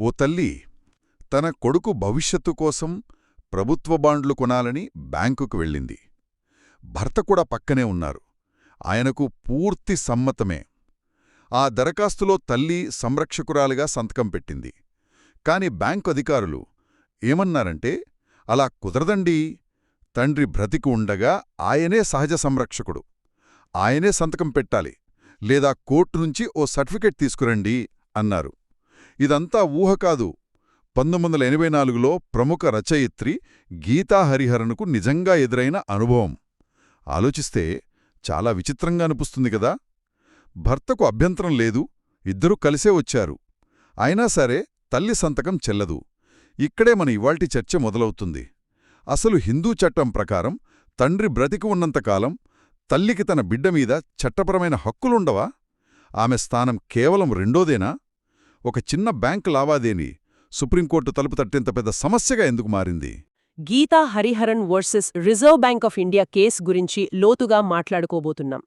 ఓ తల్లి తన కొడుకు భవిష్యత్తు కోసం ప్రభుత్వ బాండ్లు కొనాలని బ్యాంకుకు వెళ్ళింది. భర్త కూడా పక్కనే ఉన్నారు. ఆయనకు పూర్తి సమ్మతమే. ఆ దరఖాస్తులో తల్లి సంరక్షకురాలుగా సంతకం పెట్టింది. కాని బ్యాంకు అధికారులు ఏమన్నారంటే అలా కుదరదండి. తండ్రి బ్రతికి ఉండగా ఆయనే సహజ సంరక్షకుడు. ఆయనే సంతకం పెట్టాలి. లేదా కోర్టు నుంచి ఓ సర్టిఫికెట్ తీసుకురండి అన్నారు. ఇదంతా ఊహ కాదు. పంతొమ్మిది వందల ఎనభై నాలుగులో ప్రముఖ రచయిత్రి గీతా హరిహరన్కు నిజంగా ఎదురైన అనుభవం. ఆలోచిస్తే చాలా విచిత్రంగా అనిపిస్తుంది కదా! భర్తకు అభ్యంతరం లేదు ఇద్దరూ కలిసే వచ్చారు. అయినా సరే తల్లి సంతకం చెల్లదు. ఇక్కడే మన ఇవాల్టి చర్చ మొదలవుతుంది. అసలు హిందూ చట్టం ప్రకారం తండ్రి బ్రతికి ఉన్నంతకాలం తల్లికి తన బిడ్డ మీద చట్టపరమైన హక్కులుండవా? ఆమె స్థానం కేవలం రెండోదేనా? ఒక చిన్న బ్యాంకు లావాదేవీ సుప్రీంకోర్టు తలుపు తట్టేంత పెద్ద సమస్యగా ఎందుకు మారింది? Geeta Hariharan versus reserve bank of India case గురించి లోతుగా మాట్లాడుకోబోతున్నాం.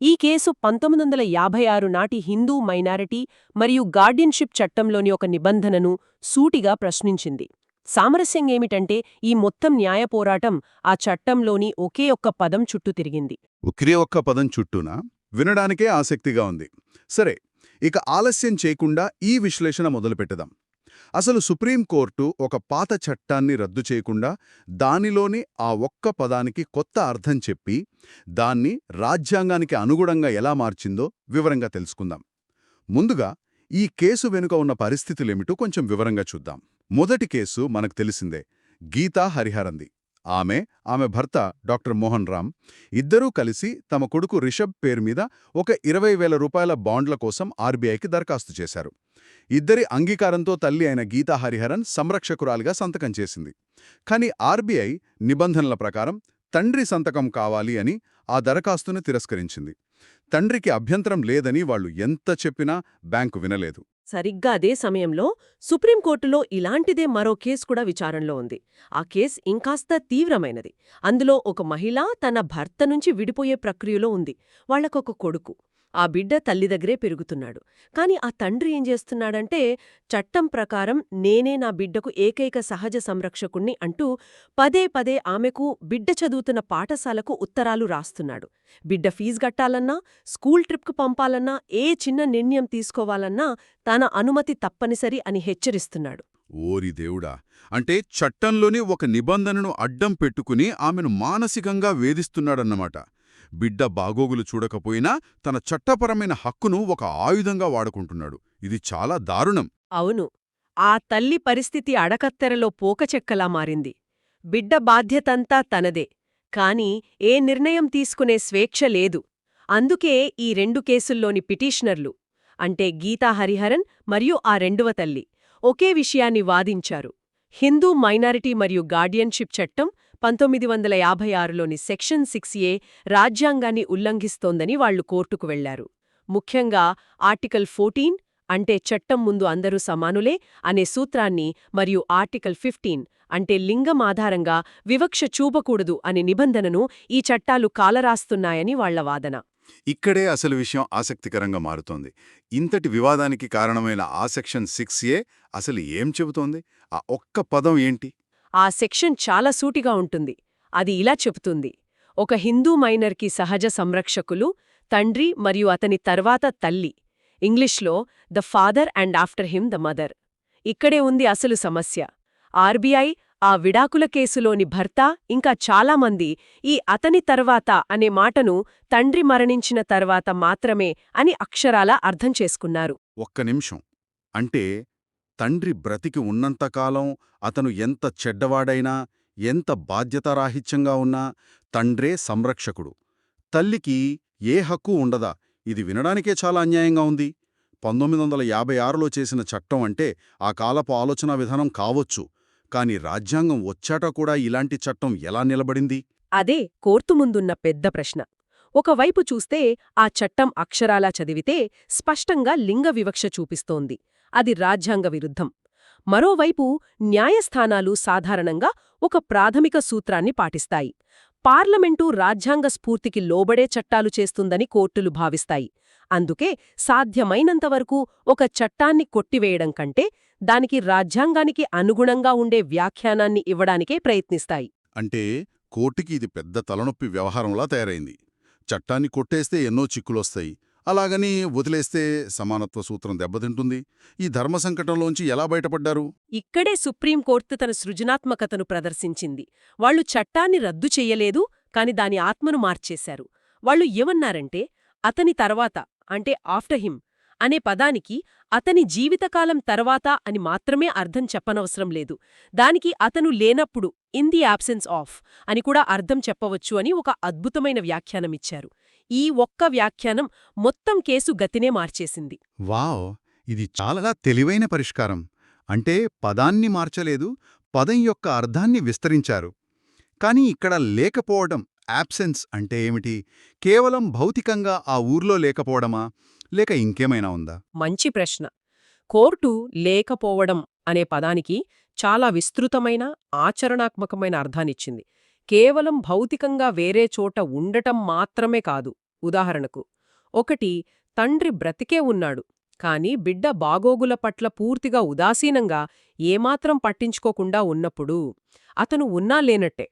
ఈ కేసు పంతొమ్మిది వందల యాభై ఆరు నాటి హిందూ మైనారిటీ మరియు గార్డియన్షిప్ చట్టంలోని ఒక నిబంధనను సూటిగా ప్రశ్నించింది. సామరస్యం ఏమిటంటే ఈ మొత్తం న్యాయ పోరాటం ఆ చట్టంలోని ఒకే ఒక్క పదం చుట్టూ తిరిగింది. ఒకే ఒక్క పదం చుట్టూనా? వినడానికే ఆసక్తిగా ఉంది. సరే ఇక ఆలస్యం చేయకుండా ఈ విశ్లేషణ మొదలుపెట్టదాం అసలు సుప్రీంకోర్టు ఒక పాత చట్టాన్ని రద్దు చేయకుండా దానిలోని ఆ ఒక్క పదానికి కొత్త అర్థం చెప్పి దాన్ని రాజ్యాంగానికి అనుగుణంగా ఎలా మార్చిందో వివరంగా తెలుసుకుందాం. ముందుగా ఈ కేసు వెనుక ఉన్న పరిస్థితులేమిటో కొంచెం వివరంగా చూద్దాం. మొదటి కేసు మనకు తెలిసిందే గీతా హరిహరంది. ఆమె ఆమె భర్త డాక్టర్ మోహన్ రామ్ ఇద్దరూ కలిసి తమ కొడుకు రిషబ్ పేరు మీద ఒక ఇరవై వేల రూపాయల బాండ్ల కోసం ఆర్బీఐకి దరఖాస్తు చేశారు. ఇద్దరి అంగీకారంతో తల్లి అయిన గీతా హరిహరన్ సంరక్షకురాలిగా సంతకం చేసింది. కాని ఆర్బీఐ నిబంధనల ప్రకారం తండ్రి సంతకం కావాలి అని ఆ దరఖాస్తును తిరస్కరించింది. తండ్రికి అభ్యంతరం లేదని వాళ్ళు ఎంత చెప్పినా బ్యాంకు వినలేదు. సరిగ్గా అదే సమయంలో సుప్రీంకోర్టులో ఇలాంటిదే మరో కేసు కూడా విచారణలో ఉంది. ఆ కేస్ ఇంకాస్త తీవ్రమైనది. అందులో ఒక మహిళ తన భర్త నుంచి విడిపోయే ప్రక్రియలో ఉంది. వాళ్ళకొక కొడుకు. ఆ బిడ్డ తల్లి దగ్గరే పెరుగుతున్నాడు. కాని ఆ తండ్రి ఏం చేస్తున్నాడంటే చట్టం ప్రకారం నేనే నా బిడ్డకు ఏకైక సహజ సంరక్షకుణ్ణి అంటూ పదే పదే ఆమెకు బిడ్డ చదువుతున్న పాఠశాలకు ఉత్తరాలు రాస్తున్నాడు. బిడ్డ ఫీజు గట్టాలన్నా స్కూల్ ట్రిప్కు పంపాలన్నా ఏ చిన్న నిర్ణయం తీసుకోవాలన్నా తన అనుమతి తప్పనిసరి అని హెచ్చరిస్తున్నాడు. ఓరి దేవుడా! అంటే చట్టంలోని ఒక నిబంధనను అడ్డం పెట్టుకుని ఆమెను మానసికంగా వేధిస్తున్నాడన్నమాట. బిడ్డ బాగోగులు చూడకపోయినా తన చట్టపరమైన హక్కును ఒక ఆయుధంగా వాడుకుంటున్నాడు. ఇది చాలా దారుణం. అవును. ఆ తల్లి పరిస్థితి అడకత్తెరలో పోకచెక్కలా మారింది. బిడ్డ బాధ్యతంతా తనదే. కాని ఏ నిర్ణయం తీసుకునే స్వేచ్ఛ లేదు. అందుకే ఈ రెండు కేసుల్లోని పిటిషనర్లు అంటే గీతా హరిహరన్ మరియు ఆ రెండవ తల్లి ఒకే విషయాన్ని వాదించారు. హిందూ మైనారిటీ మరియు గార్డియన్షిప్ చట్టం పంతొమ్మిది వందల యాభై ఆరులోని సెక్షన్ సిక్స్ ఏ రాజ్యాంగాన్ని ఉల్లంఘిస్తోందని వాళ్ళు కోర్టుకు వెళ్ళారు ముఖ్యంగా ఆర్టికల్ ఫోర్టీన్ అంటే చట్టం ముందు అందరూ సమానులే అనే సూత్రాన్ని మరియు ఆర్టికల్ ఫిఫ్టీన్ అంటే లింగం ఆధారంగా వివక్ష చూపకూడదు అనే నిబంధనను ఈ చట్టాలు కాలరాస్తున్నాయని వాళ్ళ వాదన. ఇక్కడే అసలు విషయం ఆసక్తికరంగా మారుతోంది. ఇంతటి వివాదానికి కారణమైన ఆ సెక్షన్ సిక్స్ ఏ అసలు ఏం చెబుతోంది? ఆ ఒక్క పదం ఏంటి? ఆ సెక్షన్ చాలా సూటిగా ఉంటుంది. అది ఇలా చెబుతుంది. ఒక హిందూ మైనర్కి సహజ సంరక్షకులు తండ్రి మరియు అతని తర్వాత తల్లి. ఇంగ్లీష్లో the father and after him the mother ఇక్కడే ఉంది అసలు సమస్య. ఆర్బీఐ ఆ విడాకుల కేసులోని భర్త ఇంకా చాలామంది ఈ అతని తర్వాత అనే మాటను తండ్రి మరణించిన తర్వాత మాత్రమే అని అక్షరాలా అర్థం చేసుకున్నారు. ఒక్క నిమిషం. అంటే తండ్రి బ్రతికి ఉన్నంతకాలం అతను ఎంత చెడ్డవాడైనా ఎంత బాధ్యతారాహిత్యంగా ఉన్నా తండ్రే సంరక్షకుడు. తల్లికి ఏ హక్కు ఉండదా? ఇది వినడానికే చాలా అన్యాయంగా ఉంది. పంతొమ్మిది వందల యాభై ఆరులో చేసిన చట్టం అంటే ఆ కాలపు ఆలోచనా విధానం కావొచ్చు. కాని రాజ్యాంగం వచ్చాట కూడా ఇలాంటి చట్టం ఎలా నిలబడింది? అదే కోర్టు ముందున్న పెద్ద ప్రశ్న. ఒకవైపు చూస్తే ఆ చట్టం అక్షరాలా చదివితే స్పష్టంగా లింగ వివక్ష చూపిస్తోంది. అది రాజ్యాంగ విరుద్ధం. మరోవైపు న్యాయస్థానాలు సాధారణంగా ఒక ప్రాథమిక సూత్రాన్ని పాటిస్తాయి. పార్లమెంటు రాజ్యాంగ స్ఫూర్తికి లోబడే చట్టాలు చేస్తుందని కోర్టులు భావిస్తాయి. అందుకే సాధ్యమైనంతవరకు ఒక చట్టాన్ని కొట్టివేయడం కంటే దానికి రాజ్యాంగానికి అనుగుణంగా ఉండే వ్యాఖ్యానాన్ని ఇవ్వడానికే ప్రయత్నిస్తాయి. అంటే కోర్టుకి ఇది పెద్ద తలనొప్పి వ్యవహారంలా తయారైంది. చట్టాన్ని కొట్టేస్తే ఎన్నో చిక్కులొస్తాయి. అలాగని వదిలేస్తే సమానత్వ సూత్రం దెబ్బతింటుంది. ఈ ధర్మ సంకటంలోంచి ఎలా బయటపడ్డారు? ఇక్కడే సుప్రీంకోర్టు తన సృజనాత్మకతను ప్రదర్శించింది. వాళ్ళు చట్టాన్ని రద్దు చెయ్యలేదు కాని దాని ఆత్మను మార్చేశారు. వాళ్ళు ఏమన్నారంటే అతని తర్వాత అంటే ఆఫ్టర్ హిమ్ అనే పదానికి అతని జీవితకాలం తర్వాత అని మాత్రమే అర్థం చెప్పనవసరం లేదు. దానికి అతను లేనప్పుడు ఇన్ ది యాబ్సెన్స్ ఆఫ్ అని కూడా అర్థం చెప్పవచ్చు అని ఒక అద్భుతమైన వ్యాఖ్యానమిచ్చారు. ఈ ఒక్క వ్యాఖ్యానం మొత్తం కేసు గతినే మార్చేసింది. వావ్! ఇది చాలా తెలివైన పరిష్కారం. అంటే పదాన్ని మార్చలేదు పదం యొక్క అర్థాన్ని విస్తరించారు. కానీ ఇక్కడ లేకపోవడం యాబ్సెన్స్ అంటే ఏమిటి? కేవలం భౌతికంగా ఆ ఊర్లో లేకపోవడమా? లేక ఇంకేమైనా ఉందా? మంచి ప్రశ్న. కోర్టు లేకపోవడం అనే పదానికి చాలా విస్తృతమైన ఆచరణాత్మకమైన అర్థాన్నిచ్చింది కేవలం భౌతికంగా వేరే చోట ఉండటం మాత్రమే కాదు ఉదాహరణకు ఒకటి తండ్రి బ్రతికే ఉన్నాడు కాని బిడ్డ బాగోగుల పట్ల పూర్తిగా ఉదాసీనంగా ఏమాత్రం పట్టించుకోకుండా ఉన్నప్పుడు అతను ఉన్నా లేనట్టే.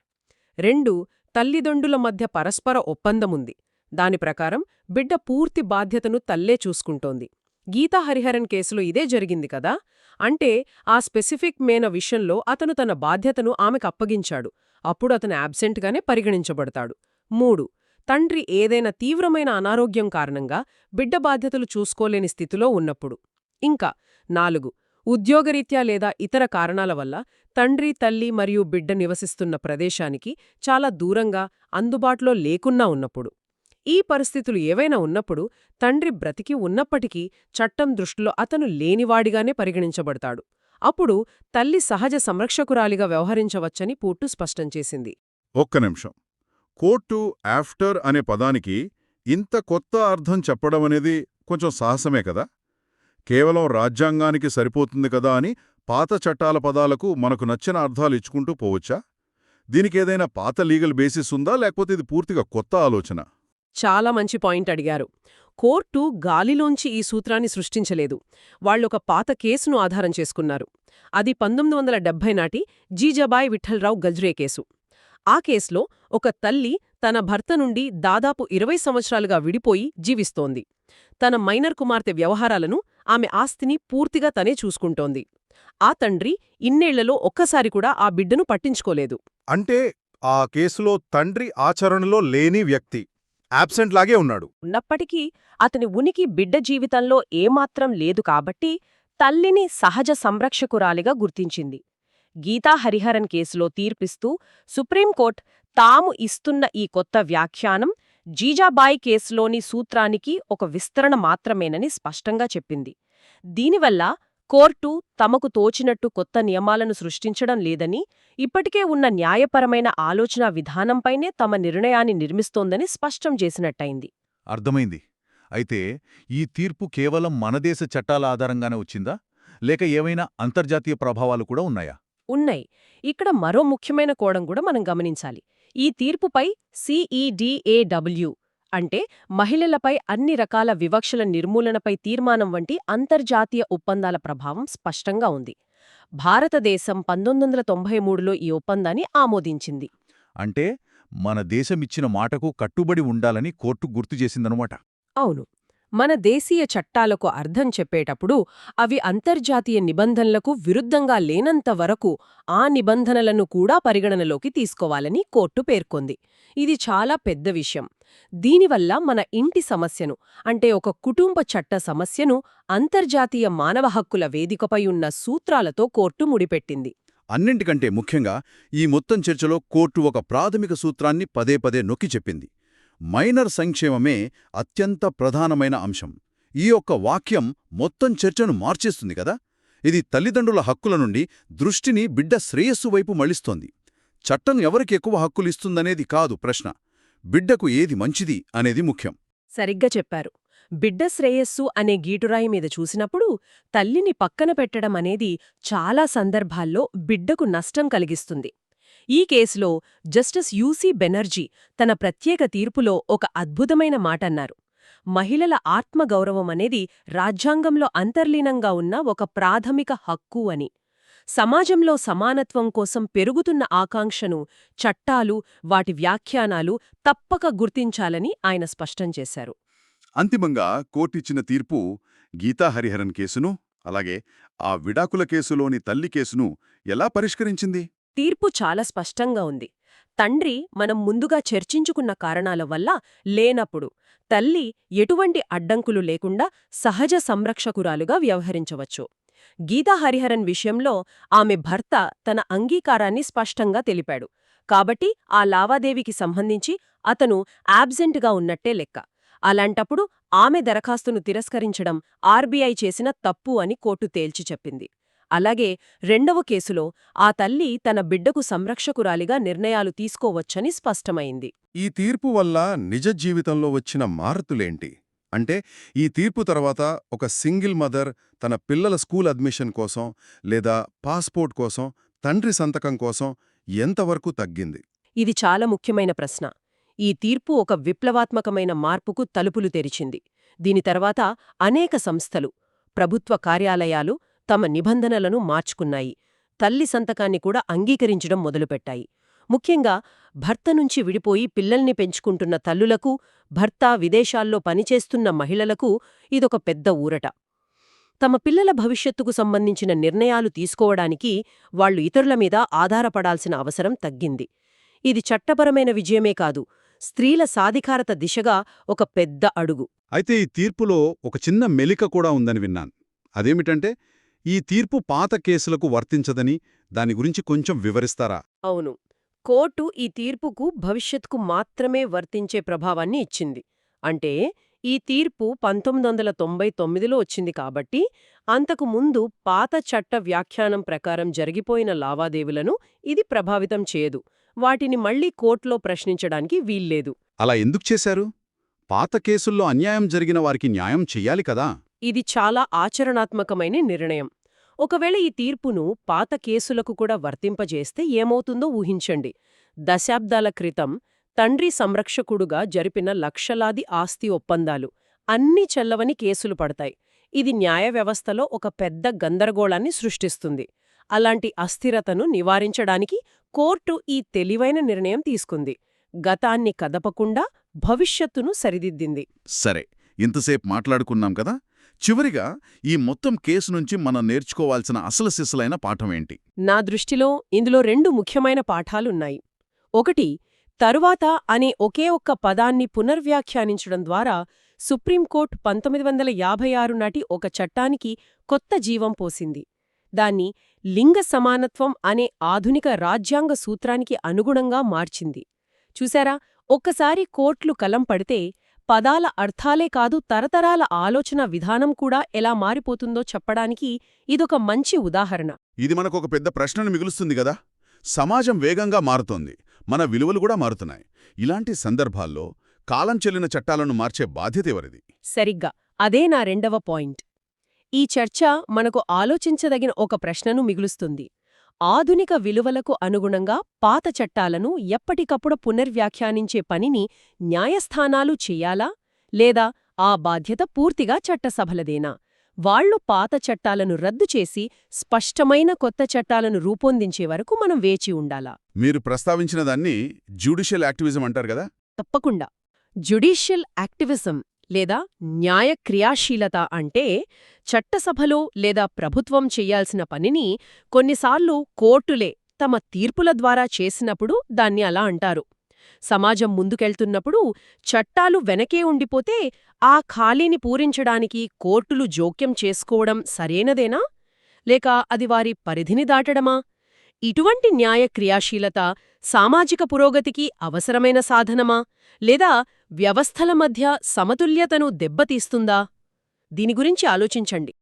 రెండు తల్లిదండ్రుల మధ్య పరస్పర ఒప్పందముంది. దాని ప్రకారం బిడ్డ పూర్తి బాధ్యతను తల్లే చూసుకుంటోంది. గీతా హరిహరన్ కేసులో ఇదే జరిగింది కదా? అంటే ఆ స్పెసిఫిక్ మేన విషయంలో అతను తన బాధ్యతను ఆమెకు అప్పగించాడు. అప్పుడు అతను యాబ్సెంట్గానే పరిగణించబడతాడు. మూడు తండ్రి ఏదైనా తీవ్రమైన అనారోగ్యం కారణంగా బిడ్డ బాధ్యతలు చూసుకోలేని స్థితిలో ఉన్నప్పుడు. ఇంకా నాలుగు ఉద్యోగరీత్యా లేదా ఇతర కారణాల వల్ల తండ్రి తల్లి మరియు బిడ్డ నివసిస్తున్న ప్రదేశానికి చాలా దూరంగా అందుబాటులో లేకున్నా ఉన్నప్పుడు. ఈ పరిస్థితులు ఏవైనా ఉన్నప్పుడు తండ్రి బ్రతికి ఉన్నప్పటికీ చట్టం దృష్టిలో అతను లేనివాడిగానే పరిగణించబడతాడు. అప్పుడు తల్లి సహజ సంరక్షకురాలిగా వ్యవహరించవచ్చని పూర్టు స్పష్టం చేసింది. ఒక్క నిమిషం. కోర్టు ఆఫ్టర్ అనే పదానికి ఇంత కొత్త అర్థం చెప్పడం అనేది కొంచెం సాహసమే కదా? కేవలం రాజ్యాంగానికి సరిపోతుంది కదా అని పాత చట్టాల పదాలకు మనకు నచ్చిన అర్థాలు ఇచ్చుకుంటూ పోవచ్చా? దీనికేదైనా పాత లీగల్ బేసిస్ ఉందా? లేకపోతే ఇది పూర్తిగా కొత్త ఆలోచన? చాలా మంచి పాయింట్ అడిగారు. కోర్టు గాలిలోంచి ఈ సూత్రాన్ని సృష్టించలేదు. వాళ్ళొక పాత కేసును ఆధారం చేసుకున్నారు. అది పంతొమ్మిది వందల డెబ్బై నాటి జీజబాయ్ విఠల్రావు గజ్రే కేసు. ఆ కేసులో ఒక తల్లి తన భర్త నుండి దాదాపు ఇరవై సంవత్సరాలుగా విడిపోయి జీవిస్తోంది. తన మైనర్ కుమార్తె వ్యవహారాలను ఆమె ఆస్తిని పూర్తిగా తనే చూసుకుంటోంది. ఆ తండ్రి ఇన్నేళ్ళలో ఒక్కసారి కూడా ఆ బిడ్డను పట్టించుకోలేదు. అంటే ఆ కేసులో తండ్రి ఆచరణలో లేని వ్యక్తి యాబ్సెంట్ లాగే ఉన్నాడు. ఉన్నప్పటికీ అతని ఉనికి బిడ్డ జీవితంలో ఏమాత్రం లేదు కాబట్టి తల్లిని సహజ సంరక్షకురాలిగా గుర్తించింది. గీతా హరిహరన్ కేసులో తీర్పిస్తూ సుప్రీంకోర్టు తాము ఇస్తున్న ఈ కొత్త వ్యాఖ్యానం జీజాబాయి కేసులోని సూత్రానికి ఒక విస్తరణ మాత్రమేనని స్పష్టంగా చెప్పింది. దీనివల్ల కోర్టు తమకు తోచినట్టు కొత్త నియమాలను సృష్టించడం లేదని ఇప్పటికే ఉన్న న్యాయపరమైన ఆలోచనా విధానంపైనే తమ నిర్ణయాన్ని నిర్మిస్తోందని స్పష్టం చేసినట్టయింది. అర్థమైంది. అయితే ఈ తీర్పు కేవలం మన దేశ చట్టాల ఆధారంగానే వచ్చిందా? లేక ఏవైనా అంతర్జాతీయ ప్రభావాలు కూడా ఉన్నాయా? ఉన్నాయి. ఇక్కడ మరో ముఖ్యమైన కోణం కూడా మనం గమనించాలి. ఈ తీర్పుపై సిఈడిఏడబ్ల్యూ అంటే మహిళలపై అన్ని రకాల వివక్షల నిర్మూలనపై తీర్మానం వంటి అంతర్జాతీయ ఒప్పందాల ప్రభావం స్పష్టంగా ఉంది. భారతదేశం పంతొమ్మిది వందల తొంభై మూడులో ఈ ఒప్పందాన్ని ఆమోదించింది. అంటే మన దేశమిచ్చిన మాటకు కట్టుబడి ఉండాలని కోర్టు గుర్తు చేసిందనమాట అవును. మన దేశీయ చట్టాలకు అర్థం చెప్పేటప్పుడు అవి అంతర్జాతీయ నిబంధనలకు విరుద్ధంగా లేనంత వరకు ఆ నిబంధనలను కూడా పరిగణనలోకి తీసుకోవాలని కోర్టు పేర్కొంది. ఇది చాలా పెద్ద విషయం. దీనివల్ల మన ఇంటి సమస్యను అంటే ఒక కుటుంబ చట్ట సమస్యను అంతర్జాతీయ మానవ హక్కుల వేదికపై ఉన్న సూత్రాలతో కోర్టు ముడిపెట్టింది. అన్నింటికంటే ముఖ్యంగా ఈ మొత్తం చర్చలో కోర్టు ఒక ప్రాథమిక సూత్రాన్ని పదే పదే నొక్కి చెప్పింది. మైనర్ సంక్షేమమే అత్యంత ప్రధానమైన అంశం. ఈ యొక్క వాక్యం మొత్తం చర్చను మార్చేస్తుంది కదా? ఇది తల్లిదండ్రుల హక్కుల నుండి దృష్టిని బిడ్డ శ్రేయస్సు వైపు మళ్ళిస్తోంది చట్టం ఎవరికి ఎక్కువ హక్కులిస్తుందనేది కాదు ప్రశ్న. బిడ్డకు ఏది మంచిది అనేది ముఖ్యం. సరిగ్గా చెప్పారు. బిడ్డ శ్రేయస్సు అనే గీటురాయి మీద చూసినప్పుడు తల్లిని పక్కన పెట్టడం అనేది చాలా సందర్భాల్లో బిడ్డకు నష్టం కలిగిస్తుంది. ఈ కేసులో జస్టిస్ యూసీ బెనర్జీ తన ప్రత్యేక తీర్పులో ఒక అద్భుతమైన మాటన్నారు. మహిళల ఆత్మగౌరవం అనేది రాజ్యాంగంలో అంతర్లీనంగా ఉన్న ఒక ప్రాథమిక హక్కు అని. సమాజంలో సమానత్వం కోసం పెరుగుతున్న ఆకాంక్షను చట్టాలు వాటి వ్యాఖ్యానాలు తప్పక గుర్తించాలని ఆయన స్పష్టం చేశారు. అంతిమంగా కోర్టిచ్చిన తీర్పు గీతా హరిహరన్ కేసును అలాగే ఆ విడాకుల కేసులోని తల్లి కేసును ఎలా పరిష్కరించింది? తీర్పు చాలా స్పష్టంగా ఉంది. తండ్రి మనం ముందుగా చర్చించుకున్న కారణాల వల్ల లేనప్పుడు తల్లి ఎటువంటి అడ్డంకులు లేకుండా సహజ సంరక్షకురాలుగా వ్యవహరించవచ్చు. గీతా హరిహరన్ విషయంలో ఆమె భర్త తన అంగీకారాన్ని స్పష్టంగా తెలిపాడు. కాబట్టి ఆ లావాదేవీకి సంబంధించి అతను యాబ్సెంట్గా ఉన్నట్టే లెక్క. అలాంటప్పుడు ఆమె దరఖాస్తును తిరస్కరించడం ఆర్బీఐ చేసిన తప్పు అని కోర్టు తేల్చి చెప్పింది. అలాగే రెండవ కేసులో ఆ తల్లి తన బిడ్డకు సంరక్షకురాలిగా నిర్ణయాలు తీసుకోవచ్చని స్పష్టమైంది. ఈ తీర్పు వల్ల నిజ జీవితంలో వచ్చిన మార్పులేంటి అంటే ఈ తీర్పు తర్వాత ఒక సింగిల్ మదర్ తన పిల్లల స్కూల్ అడ్మిషన్ కోసం లేదా పాస్పోర్ట్ కోసం తండ్రి సంతకం కోసం ఎంతవరకు తగ్గింది? ఇది చాలా ముఖ్యమైన ప్రశ్న. ఈ తీర్పు ఒక విప్లవాత్మకమైన మార్పుకు తలుపులు తెరిచింది. దీని తర్వాత అనేక సంస్థలు ప్రభుత్వ కార్యాలయాలు తమ నిబంధనలను మార్చుకున్నాయి. తల్లి సంతకాన్ని కూడా అంగీకరించడం మొదలుపెట్టాయి. ముఖ్యంగా భర్త నుంచి విడిపోయి పిల్లల్ని పెంచుకుంటున్న తల్లులకు భర్త విదేశాల్లో పనిచేస్తున్న మహిళలకు ఇదొక పెద్ద ఊరట. తమ పిల్లల భవిష్యత్తుకు సంబంధించిన నిర్ణయాలు తీసుకోవడానికి వాళ్ళు ఇతరుల మీద ఆధారపడాల్సిన అవసరం తగ్గింది. ఇది చట్టపరమైన విజయమే కాదు స్త్రీల సాధికారత దిశగా ఒక పెద్ద అడుగు. అయితే ఈ తీర్పులో ఒక చిన్న మెలిక కూడా ఉందని విన్నాను. అదేమిటంటే ఈ తీర్పు పాత కేసులకు వర్తించదని దాని గురించి కొంచెం వివరిస్తారా? అవును. కోర్టు ఈ తీర్పుకు భవిష్యత్తుకు మాత్రమే వర్తించే ప్రభావాన్ని ఇచ్చింది. అంటే ఈ తీర్పు పంతొమ్మిది వందల తొంభై తొమ్మిదిలో వచ్చింది కాబట్టి అంతకు ముందు పాత చట్ట వ్యాఖ్యానం ప్రకారం జరిగిపోయిన లావాదేవీలను ఇది ప్రభావితం చేయదు. వాటిని మళ్ళీ కోర్టులో ప్రశ్నించడానికి వీల్లేదు. అలా ఎందుకు చేశారు? పాత కేసుల్లో అన్యాయం జరిగిన వారికి న్యాయం చెయ్యాలి కదా. ఇది చాలా ఆచరణాత్మకమైన నిర్ణయం. ఒకవేళ ఈ తీర్పును పాత కేసులకు కూడా వర్తింపజేస్తే ఏమవుతుందో ఊహించండి. దశాబ్దాల క్రితం తండ్రి సంరక్షకుడుగా జరిపిన లక్షలాది ఆస్తి ఒప్పందాలు అన్ని చెల్లవని కేసులు పడతాయి. ఇది న్యాయ వ్యవస్థలో ఒక పెద్ద గందరగోళాన్ని సృష్టిస్తుంది. అలాంటి అస్థిరతను నివారించడానికి కోర్టు ఈ తెలివైన నిర్ణయం తీసుకుంది. గతాన్ని కదపకుండా భవిష్యత్తును సరిదిద్దింది. సరే ఇంతసేపు మాట్లాడుకున్నాం కదా? చివరిగా ఈ మొత్తం కేసు నుంచి మనం నేర్చుకోవాల్సిన అసలు సిసలైన పాఠమేంటి నా దృష్టిలో ఇందులో రెండు ముఖ్యమైన పాఠాలున్నాయి. ఒకటి తరువాత అనే ఒకే ఒక్క పదాన్ని పునర్వ్యాఖ్యానించడం ద్వారా సుప్రీంకోర్టు పంతొమ్మిది వందల యాభై ఆరు నాటి ఒక చట్టానికి కొత్త జీవం పోసింది. దాన్ని లింగ సమానత్వం అనే ఆధునిక రాజ్యాంగ సూత్రానికి అనుగుణంగా మార్చింది. చూశారా ఒక్కసారి కోర్ట్లు కలం పడితే పదాల అర్థాలే కాదు తరతరాల ఆలోచన విధానం కూడా ఎలా మారిపోతుందో చెప్పడానికి ఇదొక మంచి ఉదాహరణ. ఇది మనకు ఒక పెద్ద ప్రశ్నను మిగులుస్తుంది కదా సమాజం వేగంగా మారుతోంది. మన విలువలు కూడా మారుతున్నాయి. ఇలాంటి సందర్భాల్లో కాలం చెల్లిన చట్టాలను మార్చే బాధ్యత ఎవరిది? సరిగ్గా. అదే నా రెండవ పాయింట్. ఈ చర్చ మనకు ఆలోచించదగిన ఒక ప్రశ్నను మిగులుస్తుంది. ఆధునిక విలువలకు అనుగుణంగా పాత చట్టాలను ఎప్పటికప్పుడు పునర్వ్యాఖ్యానించే పనిని న్యాయస్థానాలు చెయ్యాలా లేదా ఆ బాధ్యత పూర్తిగా చట్టసభలదేనా? వాళ్ళు పాత చట్టాలను రద్దు చేసి స్పష్టమైన కొత్త చట్టాలను రూపొందించే వరకు మనం వేచి ఉండాలా? మీరు ప్రస్తావించిన దాన్ని జ్యుడిషియల్ యాక్టివిజం అంటారు కదా? తప్పకుండా. జ్యుడీషియల్ యాక్టివిజం లేదా న్యాయ క్రియాశీలత అంటే చట్టసభలో లేదా ప్రభుత్వం చెయ్యాల్సిన పనిని కొన్నిసార్లు కోర్టులే తమ తీర్పుల ద్వారా చేసినప్పుడు దాన్ని అలా అంటారు. సమాజం ముందుకెళ్తున్నప్పుడు చట్టాలు వెనకే ఉండిపోతే ఆ ఖాళీని పూరించడానికి కోర్టులు జోక్యం చేసుకోవడం సరైనదేనా? లేక అది వారి పరిధిని దాటడమా? ఇటువంటి న్యాయ క్రియాశీలత సామాజిక పురోగతికి అవసరమైన సాధనమా? లేదా వ్యవస్థల మధ్య సమతుల్యతను దెబ్బతీస్తుందా? దీని గురించి ఆలోచించండి.